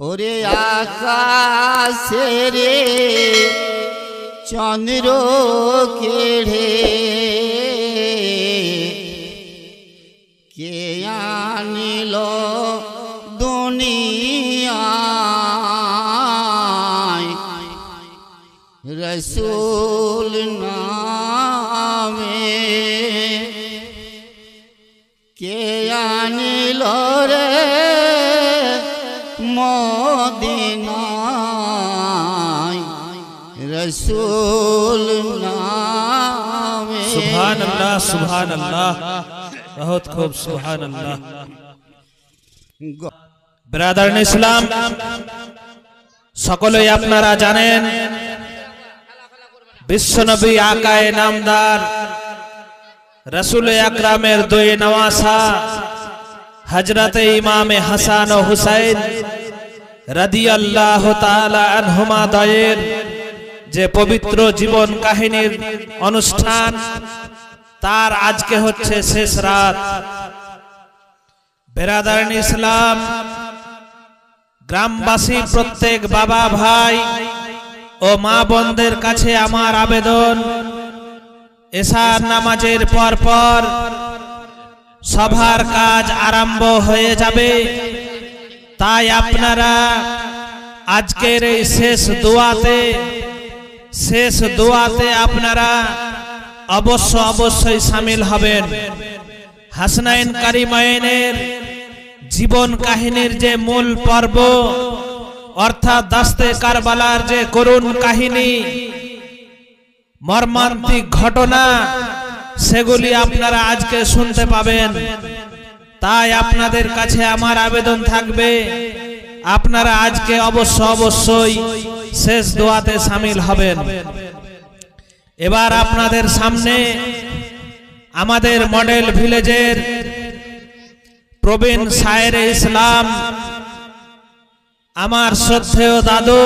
ওরে আকাশে রে চন্দ্র কেড়ে কে আনিল দুনিয়ায়? রসুল নামে রসুল নামে। আল্লাহ সুবহান আল্লাহ বহুত খুব সুবহান আল্লাহ ব্রাদার ইসলাম, সকলেই আপনারা জানেন, বিশ্বনবী আকায় নামদার, রসুল আকরামের দুই নওয়াসা হজরত ইমামে হাসান ও হুসাইন রাদিয়াল্লাহু তাআলা আনহুমা দয়ের যে পবিত্র জীবন কাহিনীর অনুষ্ঠান, তার আজকে হচ্ছে শেষ রাত। বেরাদারান ইসলাম, গ্রামবাসী প্রত্যেক বাবা ভাই ও মা বোনদের কাছে আমার আবেদন, এশার নামাজের পর পর সভার কাজ আরম্ভ হয়ে যাবে। তাই আপনারা আজকের এই শেষ দোয়াতে শেষ দোয়াতে আপনারা অবশ্য অবশ্যই সামিল হবেন। হাসনাইন কারিমাইনের জীবন কাহিনীর যে মূল পর্ব, অর্থাৎ দাস্তে কারবালার যে করুণ কাহিনী, মর্মান্তিক ঘটনা, সেগুলি আপনারা আজকে শুনতে পাবেন। তাই আপনাদের কাছে আমার আবেদন থাকবে আপনারা আজকে অবশ্য অবশ্যই শেষ দোয়াতে সামিল হবেন। এবার আপনাদের সামনে আমাদের মডেল ভিলেজের প্রবীণ সায়ের ইসলাম, আমার শ্রদ্ধেয় দাদু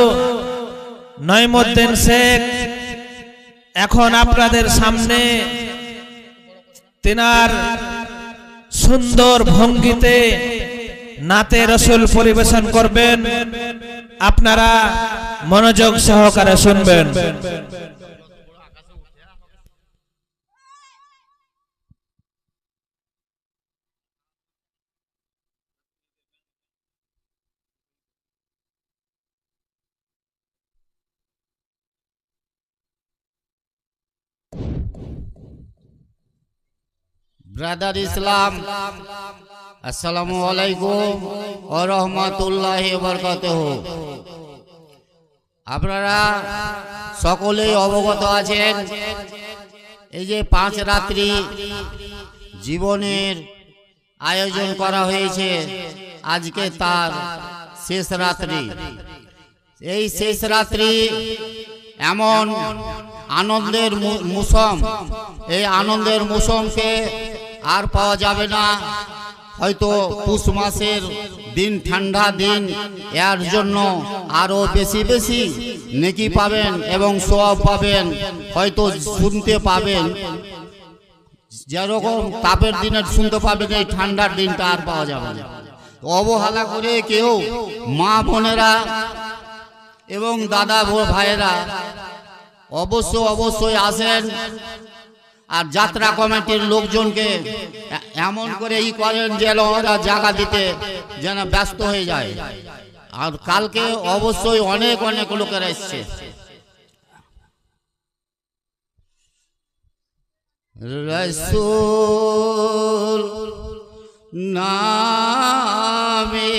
নইমুদ্দিন শেখ, এখন আপনাদের সামনে তেনার সুন্দর ভঙ্গিতে নাতে রসুল পরিবেশন করবেন। আপনারা মনোযোগ সহকারে শুনবেন। ব্রাদার ইসলাম আসসালামু আলাইকুম ও রহমতুল্লাহ বরকত আপনারা সকলেই অবগত আছেন, এই যে পাঁচ রাত্রি জীবনের আয়োজন করা হয়েছে, আজকে তার শেষ রাত্রি। এই শেষ রাত্রি এমন আনন্দের মৌসুম, এই আনন্দের মৌসুমকে আর পাওয়া যাবে না। হয়তো পুষ মাসের দিন, ঠান্ডা দিন, এর জন্য আরও বেশি বেশি নেকি পাবেন এবং সব পাবেন, হয়তো শুনতে পাবেন। যেরকম তাপের দিনের শুনতে পাবেন এই ঠান্ডার দিনটা আর পাওয়া যাবে না। অবহেলা করে কেউ মা বোনেরা এবং দাদা ভাইয়েরা অবশ্য অবশ্যই আসেন আর যাত্রা কমিটির লোকজনকে এমন করে ই করেন যেন ওরা জায়গা দিতে যেন ব্যস্ত হয়ে যায়। আর কালকে অবশ্যই অনেক অনেক লোকেরা এসছে। রসুল নামে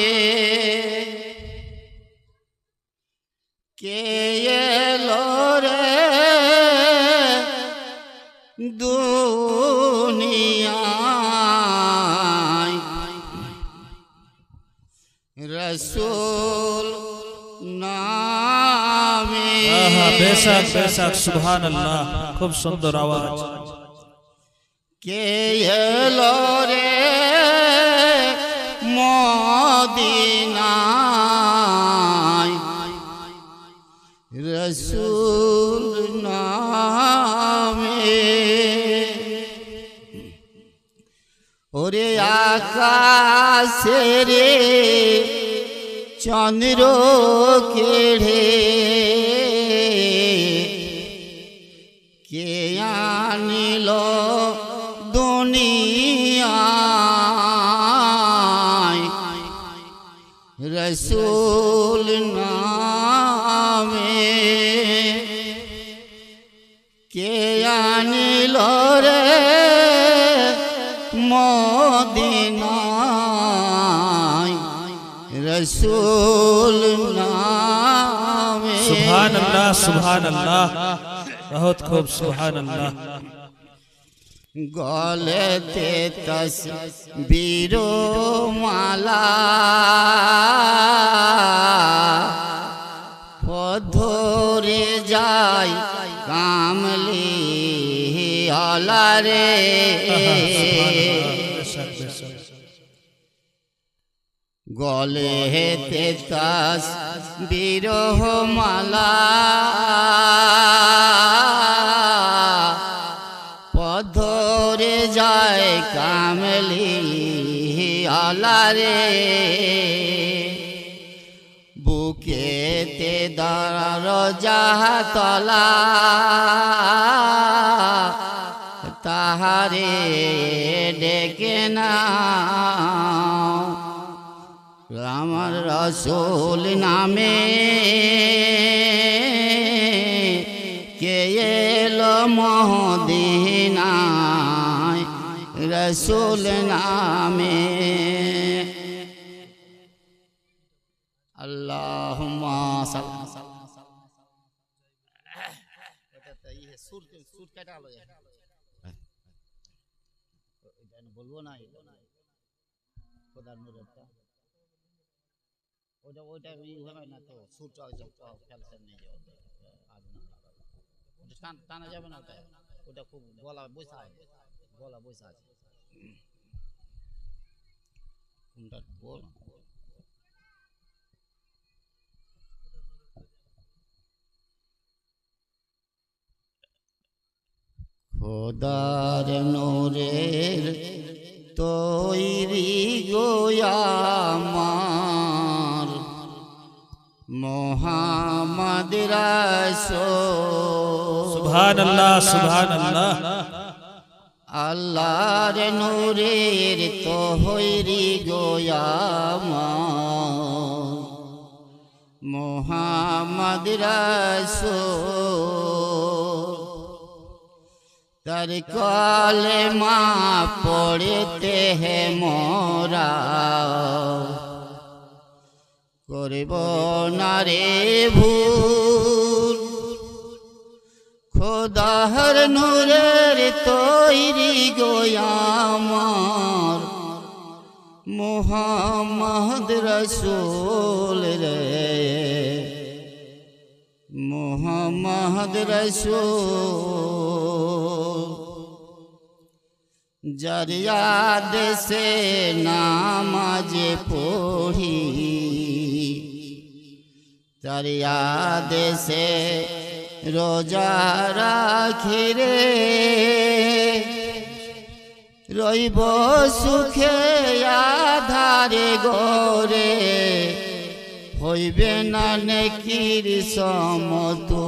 কে দুনিয়ায়। রসুল নামে বেশাক বেশাক বেশক সুবহান আল্লাহ খুব সুন্দর আওয়াজ। কে এলো রে? আকাশে রে চন্দ্র কেড়ে রসুল নামে। সুবহান আল্লাহ সুবহান আল্লাহ বহুত খুব সুবহান আল্লাহ গলেতে তস বীরো মালা। পধরে যাই কামলি আলারে। গলে হেতে তাস বিরহ মালা পধরে যায় কামলি আলারে। বুকেতে দর যাহা তলা তাহারে ডেকে না। আমার রসুল নামে। কে এলো মহদিনায় রসুল নামে। আল্লাহ বলব না খোদার নুরেরটা। ওটা ওইটা ই হবে না তো। সুট ক্যালসিয়াম নিয়ে যাবে আজ না ওটা টান- টানা যাবে না ওটা ওটা খুব গলা বসা আছে গলা বসা আছে। কোনটা বল? খোদার নোরের তৈরি গোয়ামার আল্লাহর নূরের তৈরি গোয়ামার মোহাম্মদ রাসূল। তার কলে মা পড়তে হে মোরা। করব না রে ভুল। খোদাহর নূরের তৈরি গোয়ামার মোহাম্মদ রসুল রে। মোহাম্মদ রসুল। জরিয়া দেশে নামাজে পড়ি জরিয়া দেশে রোজা রাখি রে। রইব সুখে আধারে গোরে হইবে না নেকির সমতো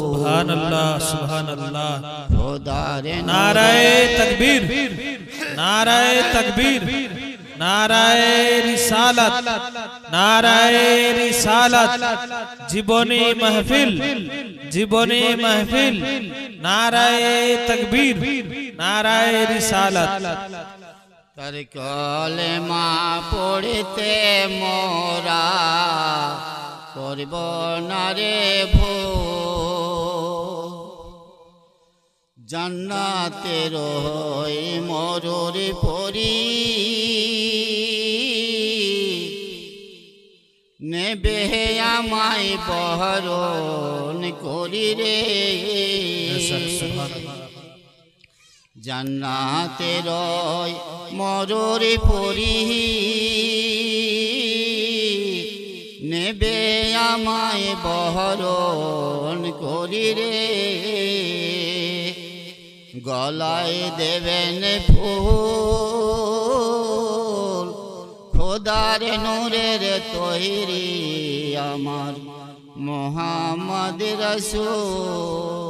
সুবহান আল্লাহ সুবহান আল্লাহ খোদারে নারায়ে তকবীর। নারায়ে তকবীর। নারায়ে জীবনী মাহফিল জীবনী মাহফিল নারায়ে তকবীর নারায়ে রিসালাত। তার কলে মা পড়তে মোরা করব না রে ভো জান্নাতের হই মরুর পরি নেবে আমায় বহরণ করি রে। জান্নাতের মরুর পরি। নেবে আমায় বহরণ করি রে। গলায় দেবেন ফুল। খোদার নূরের তৈরি আমার মোহাম্মদ রসুল।